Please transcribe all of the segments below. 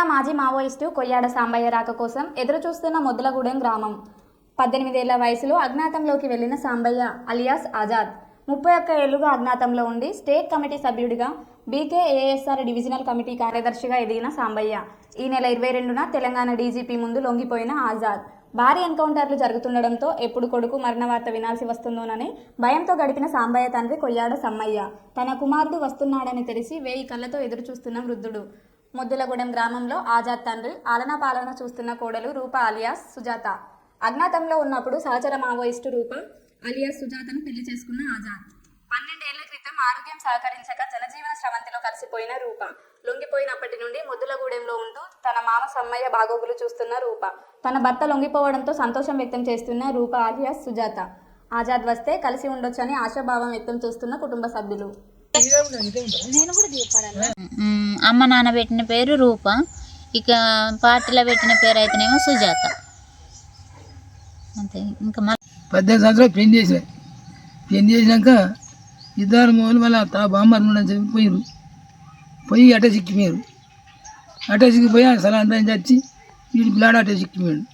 జిల్లా మాజీ మావోయిస్టు కొయ్యాడ సాంబయ్య రాక కోసం ఎదురుచూస్తున్న ముద్దలగూడెం గ్రామం. పద్దెనిమిదేళ్ళ వయసులో అజ్ఞాతంలోకి వెళ్ళిన సాంబయ్య అలియాస్ ఆజాద్ ముప్పై ఒక్క ఏళ్ళుగా అజ్ఞాతంలో ఉండి స్టేట్ కమిటీ సభ్యుడిగా బీకేఏఎస్ఆర్ డివిజనల్ కమిటీ కార్యదర్శిగా ఎదిగిన సాంబయ్య ఈ నెల ఇరవై రెండున తెలంగాణ డీజీపీ ముందు లొంగిపోయిన ఆజాద్. భారీ ఎన్కౌంటర్లు జరుగుతుండడంతో ఎప్పుడు కొడుకు మరణ వార్త వినాల్సి వస్తుందోనని భయంతో గడిపిన సాంబయ్య తండ్రి కొయ్యాడ సమ్మయ్య తన కుమారుడు వస్తున్నాడని తెలిసి వేయి కళ్ళతో ఎదురు చూస్తున్న వృద్ధుడు. ముద్దులగూడెం గ్రామంలో ఆజాద్ తండ్రి ఆలనా పాలన చూస్తున్న కోడలు రూప అలియాస్ సుజాత. అజ్ఞాతంలో ఉన్నప్పుడు సహచర మావోయిస్టు రూప అలియాస్ సుజాతను పెళ్ళి చేసుకున్న ఆజాద్. పన్నెండేళ్ళ క్రితం ఆరోగ్యం సహకరించక జనజీవన స్రవంతిలో కలిసిపోయిన రూప. లొంగిపోయినప్పటి నుండి ముద్దులగూడెంలో ఉంటూ తన మామ సమ్మయ్య బాగోగులు చూస్తున్న రూప. తన భర్త లొంగిపోవడంతో సంతోషం వ్యక్తం చేస్తున్న రూప అలియాస్ సుజాత. ఆజాద్ వస్తే కలిసి ఉండొచ్చని ఆశాభావం వ్యక్తం చేస్తున్న కుటుంబ సభ్యులు. మ్మ్. అమ్మ నాన్న పెట్టిన పేరు రూప. ఇక పార్టీలో పెట్టిన పేరు అయితేనేమో సుజాత. అంతే ఇంకా మళ్ళీ పద్దెనిమిది సంవత్సరాలు పెళ్ళి చేసినాయి పెళ్ళి చేసినాక ఇద్దరు మూలు మళ్ళీ తా బామ్మర్ చెప్పి పోయిరు పోయి అట చిక్కిపోయారు అట్ట చిక్కిపోయి అసలు అంతా చచ్చి వీడి బ్లాడ్ అట్ట చిక్కిపోయాడు.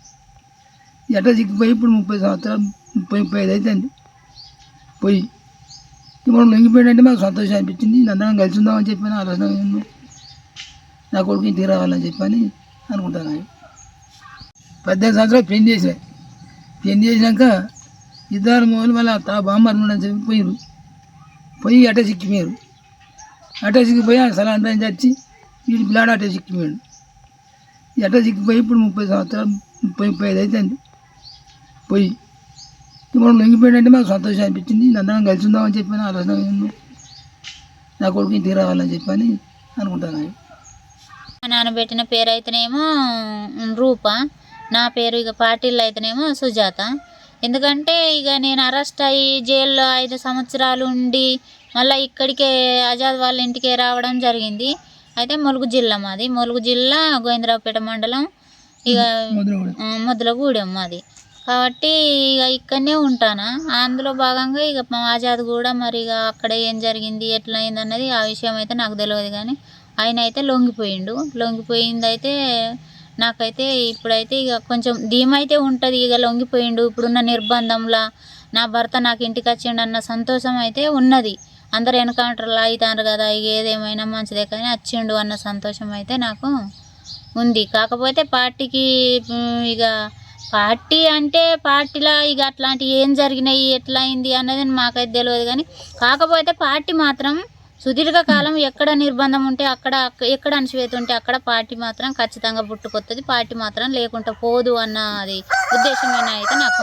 ఎట సిక్కిపోయి చిక్కిపోయి ఇప్పుడు ముప్పై సంవత్సరాలు ముప్పై ముప్పై ఐదు అవుతుంది పోయి. ఇప్పుడు లొంగిపోయాడంటే మాకు సంతోషం అనిపించింది. అందరం కలిసి ఉందామని చెప్పాను ఆలోచన ఉంది. నా కొడుకు ఇంటికి రావాలని చెప్పని అనుకుంటాను పద్దెనిమిది సంవత్సరాలు పెళ్ళి చేసిన పెళ్ళి చేసినాక ఇద్దరు మొదలు మళ్ళీ తా బామ్మర్ చెప్పి పోయారు పోయి అట్ట చిక్కిపోయారు అట్ట చిక్కిపోయి అసలు అంతా చచ్చి వీడి పిల్లాడు అట్ట చిక్కిపోయాడు. ఎట సిక్కిపోయి చిక్కిపోయి ఇప్పుడు ముప్పై సంవత్సరాలు ముప్పై ముప్పై ఐదు అవుతుంది పోయి ఇప్పుడు లొంగిపోయాడంటే మాకు సంతోషం అనిపించింది. అందరం కలిసి ఉందామని చెప్పాను ఆలోచన నా కొడుకు ఇంటికి రావాలని చెప్పని అనుకుంటాను నాన్న పెట్టిన పేరు అయితేనేమో రూప. నా పేరు ఇక పార్టీలో అయితేనేమో సుజాత. ఎందుకంటే ఇక నేను అరెస్ట్ అయ్యి జైల్లో ఐదు సంవత్సరాలు ఉండి మళ్ళీ ఇక్కడికే ఆజాద్ వాళ్ళ ఇంటికే రావడం జరిగింది. అయితే ములుగు జిల్లా మాది. ములుగు జిల్లా గోవిందరావుపేట మండలం ఇక మొదలగూడెం మాది. కాబట్టి ఇక ఇక్కడనే ఉంటానా? అందులో భాగంగా ఇక ఆజాద్ కూడా మరి ఇక అక్కడ ఏం జరిగింది ఎట్లా అయింది అన్నది ఆ విషయం అయితే నాకు తెలియదు కానీ ఆయన అయితే లొంగిపోయిండు. లొంగిపోయింది అయితే నాకైతే ఇప్పుడైతే ఇక కొంచెం ధీమైతే ఉంటుంది. ఇక లొంగిపోయిండు. ఇప్పుడున్న నిర్బంధంలా నా భర్త నాకు ఇంటికి వచ్చిండు అన్న సంతోషం అయితే ఉన్నది. అందరు ఎన్కౌంటర్లు అవుతారు కదా. ఇక ఏదేమైనా మంచిదే కానీ వచ్చిండు అన్న సంతోషం అయితే నాకు ఉంది. కాకపోతే పార్టీకి ఇక పార్టీ అంటే పార్టీలో ఇక అట్లాంటివి ఏం జరిగినాయి? ఎట్లా అయింది అన్నది మాకైతే తెలియదు కానీ కాకపోతే పార్టీ మాత్రం సుదీర్ఘకాలం ఎక్కడ నిర్బంధం ఉంటే అక్కడ ఎక్కడ అణచివేత ఉంటే అక్కడ పార్టీ మాత్రం ఖచ్చితంగా పుట్టుకొస్తుంది పార్టీ మాత్రం లేకుండా పోదు అన్న అది ఉద్దేశమైన అయితే నాకు